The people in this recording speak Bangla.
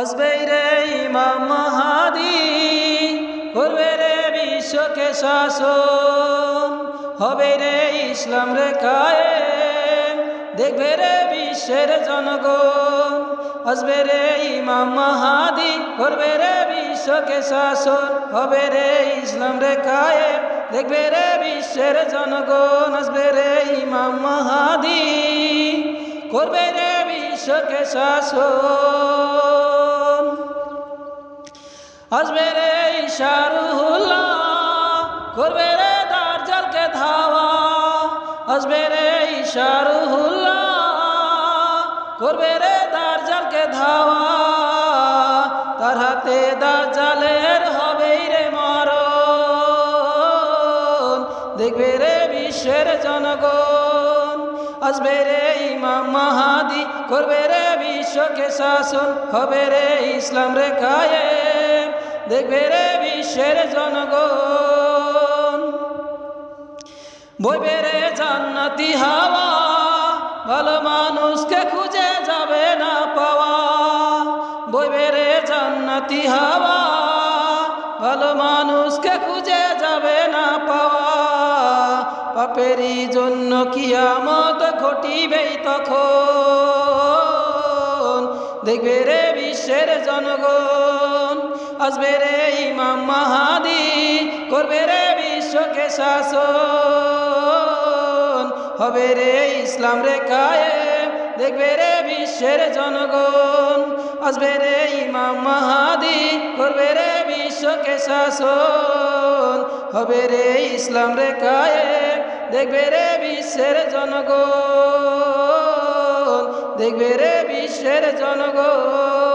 আসবে রে ইমাম মাহাদি, করবে রে বিশ্বকে শাসন, হবে রে ইসলাম রে কায়েম, দেখবে রে বিশ্বের জনগণ। আসবে রে ইমাম মাহাদি, করবে রে বিশ্বকে শাসন, হবে রে ইসলাম রে কায়েম, দেখবে রে বিশ্বের জনগণ। আসবে রে ইমাম মাহাদি, করবে রে বিশ্বকে শাসন। আসবে রে ইশারুল্লাহ, করবে রে দার্জালকে ধাওয়া। আসবে রে ইশারুল্লাহ, করবে রে দার্জালকে ধাওয়া। তার হাতে দার্জালের হবেই রে মরণ। দেখবে রে বিশ্বের জনগণ। আসবে রে ইমাম মাহাদি, করবে রে বিশ্বকে শাসন। হবে রে ইসলাম রে কায়েম। দেখবে রে বিশ্বের জনগণ। বইবে রে জান্নাতি হাওয়া, ভালো মানুষকে খুঁজে যাবে না পাওয়া। বইবে রে জান্নাতি হাওয়া, ভালো মানুষকে খুঁজে যাবে না পাওয়া। পাপেরই জন্য কিয়ামত ঘটিবেই তখন। দেখবে রে বিশ্বের জনগণ। আসবে রে ইমাম মাহাদি, করবে রে বিশ্বকে শাসন। হবে রে ইসলাম রে কায়ে দেখবে রে বিশ্বের জনগণ। আসবে রে ইমাম মাহাদি, করবে রে বিশ্বকে শাসন। হবে রে ইসলাম রে কায়ে দেখবে রে বিশ্বের জনগণ। দেখবে রে বিশ্বের জনগণ।